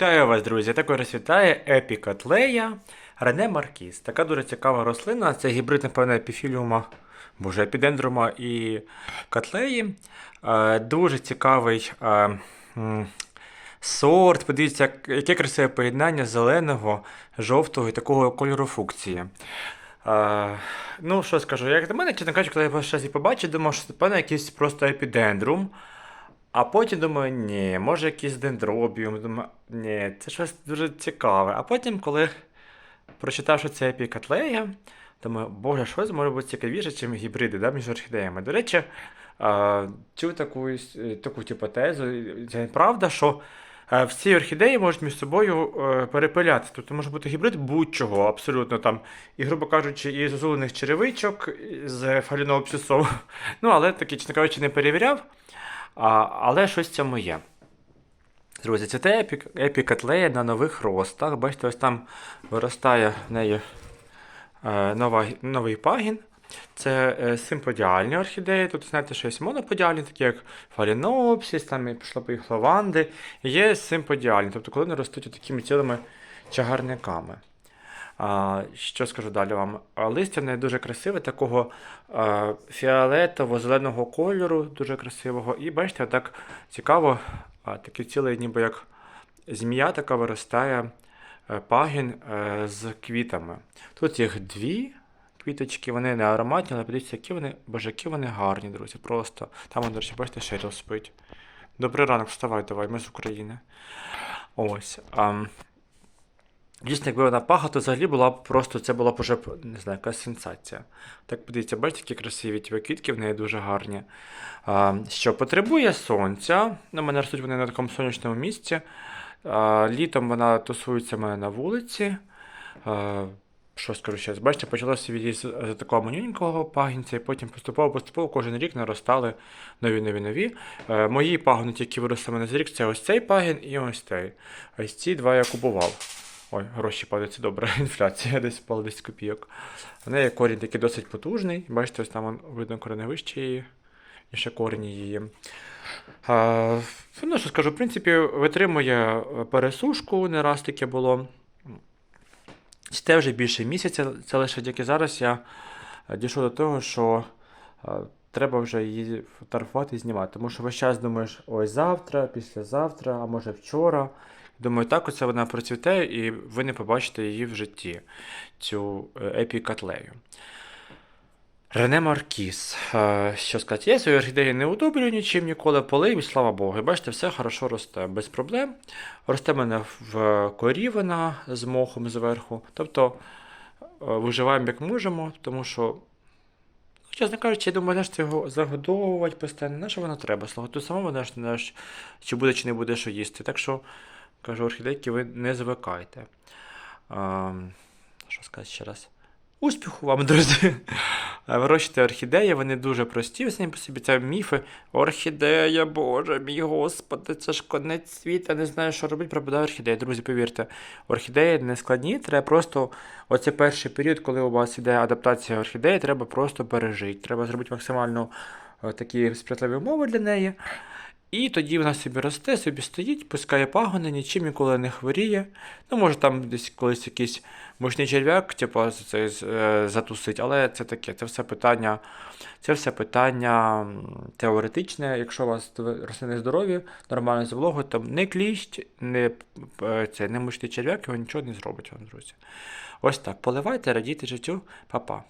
Вітаю вас, друзі! Також вітає епікатлея Рене Маркіс. Така дуже цікава рослина. Це гібрид, напевно, епіфіліума, боже, епідендрума і котлеї. Е, дуже цікавий е, сорт. Подивіться, як- яке красиве поєднання зеленого, жовтого і такого кольору фукції. Е, ну, що скажу, як на мене, чесно кажучи, коли я перший раз її побачив, думав, що це певно якийсь просто епідендрум. А потім думаю, ні, може якийсь дендробіум. Думаю, ні, це щось дуже цікаве. А потім, коли прочитав, що це епікатлея, думаю, боже, щось може бути цікавіше, ніж гібриди да, між орхідеями. До речі, чув таку, іс- таку типу, тезу, це правда, що е, всі орхідеї можуть між собою е, перепиляти. Тобто може бути гібрид будь-чого, абсолютно там, і, грубо кажучи, і з озулених черевичок, з фалінопсисом. Ну, але таки, чесно кажучи, не перевіряв. Але щось в цьому є. Друзі, це те епік, епікатлея на нових ростах. Бачите, ось там виростає в неї е, нова, новий пагін. Це е, симподіальні орхідеї. Тут, знаєте, що є моноподіальні, такі як фалінопсіс, там пішло поїхало лаванди. Є симподіальні, тобто коли вони ростуть такими цілими чагарниками. А, що скажу далі вам? А, Листя в неї дуже красиве, такого а, фіолетово-зеленого кольору, дуже красивого. І бачите, так цікаво, а, такий цілий, ніби як змія така виростає е, пагін е, з квітами. Тут їх дві квіточки, вони не ароматні, але подивіться, які вони, боже, які вони гарні, друзі. Просто. Там, до речі, бачите, Шеріл спить. Добрий ранок, вставай, давай, ми з України. Ось. ам, Дійсно, якби вона пага, то взагалі була б просто, це була б уже, не знаю, якась сенсація. Так подивіться, бачите, які красиві ті квітки, в неї дуже гарні. А, що потребує сонця. Ну, в мене ростуть вони на такому сонячному місці. А, літом вона тусується в мене на вулиці. А, що скажу ще? Бачите, почалося від з такого манюнького пагінця, і потім поступово-поступово кожен рік наростали нові нові нові. Е, мої пагони, які виросли мене за рік, це ось цей пагін і ось цей. Ось ці два я купував. Ой, гроші падають, це добре, інфляція десь впала 10 копійок. В неї корінь такий досить потужний. Бачите, ось там видно кореневище її, і ще корені її. А, ну, що скажу, в принципі, витримує е, пересушку, не раз таке було. Це вже більше місяця, це лише тільки зараз я е, дійшов до того, що е, треба вже її фотографувати і знімати. Тому що весь час думаєш, ось завтра, післязавтра, а може вчора. Думаю, так оце вона процвіте, і ви не побачите її в житті, цю епікатлею. Рене Маркіс. Е, Що сказати, я свої орхідеї не удобрюю нічим ніколи, полив, і слава Богу. І бачите, все хорошо росте, без проблем. Росте мене в корі вона з мохом зверху. Тобто е, виживаємо як можемо, тому що, чесно кажучи, я думаю, знаєш, це його загодовувати постійно. На що воно треба? Слухай, тут само вона чи буде, чи не буде що їсти. Так що, кажу, орхідейки, ви не звикайте. Що сказати ще раз? Успіху вам, друзі! Вирощуйте орхідеї, вони дуже прості, самі по собі це міфи. Орхідея, боже мій господи, це ж конець світу, не знаю, що робити, пропадає орхідея. Друзі, повірте, орхідеї не складні, треба просто оце перший період, коли у вас іде адаптація орхідеї, треба просто пережити. Треба зробити максимально е, такі сприятливі умови для неї. І тоді вона собі росте, собі стоїть, пускає пагони, нічим ніколи не хворіє. Ну, може там десь колись якийсь мощний черв'як, типу, це, е, затусить, але це таке, це все питання, це все питання теоретичне. Якщо у вас рослини здорові, нормально з вологою, то не кліщ, не, це, не мощний черв'як, його нічого не зробить вам, друзі. Ось так. Поливайте, радійте життю, Па-па.